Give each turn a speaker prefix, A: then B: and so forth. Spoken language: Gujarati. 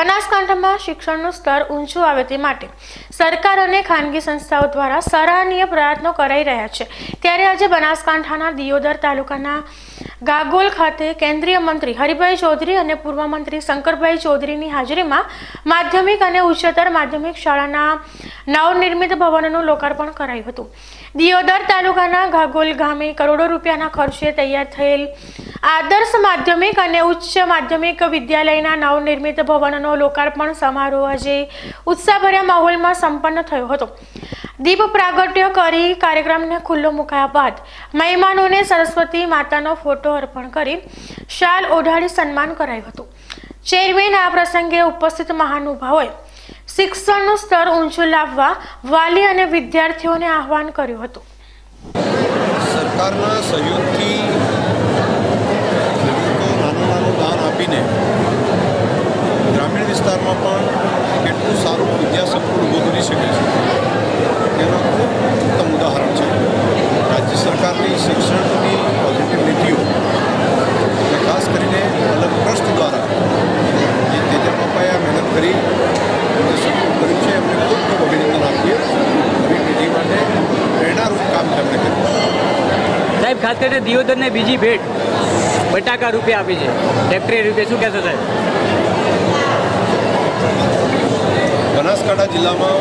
A: બનાસકાંઠામાં શિક્ષણનું સ્તર ઊંચું આવે તે માટે સરકાર અને ખાનગી સંસ્થાઓ દ્વારા સરાહનીય પ્રયત્નો કરાઈ રહ્યા છે. ત્યારે આજે બનાસકાંઠાના દિયોદર તાલુકાના ગાગોલ ખાતે કેન્દ્રીય મંત્રી હરિભાઈ ચૌધરી અને પૂર્વ મંત્રી શંકરભાઈ ચૌધરીની હાજરીમાં માધ્યમિક અને ઉચ્ચતર માધ્યમિક શાળાના નવનિર્મિત ભવનનું લોકાર્પણ કરાયું હતું. દિયોદર તાલુકાના ગાગોલ ગામે કરોડો રૂપિયાના ખર્ચે તૈયાર થયેલ આદર્શ માધ્યમિક અને ઉચ્ચ માધ્યમિક વિદ્યાલયના નવનિર્મિત ભવનનો લોકાર્પણ સમારોહ આજે ઉત્સાહભર્યા માહોલમાં સંપન્ન થયો હતો. દીપ પ્રાગટ્ય કરી કાર્યક્રમને ખુલ્લો મુકાયા બાદ મહેમાનોને સરસ્વતી માતાનો ફોટો અર્પણ કરી શાલ ઓઢાડી સન્માન કરાયું હતું. ચેરમેન આ પ્રસંગે ઉપસ્થિત મહાનુભાવોએ શિક્ષણનું સ્તર ઊંચું લાવવા વાલી અને વિદ્યાર્થીઓને આહવાન કર્યું હતું.
B: સરકારના સહયોગથી નાનું નાનું દાન આપીને ગ્રામીણ વિસ્તારમાં પણ કેટલું ખાસ કરીને
C: દિયોદરને બીજી ભેટ બટાકા રૂપે આપી છે. ફેક્ટરી રૂપે શું કહેશો સાહેબ?
B: બનાસકાંઠા જિલ્લામાં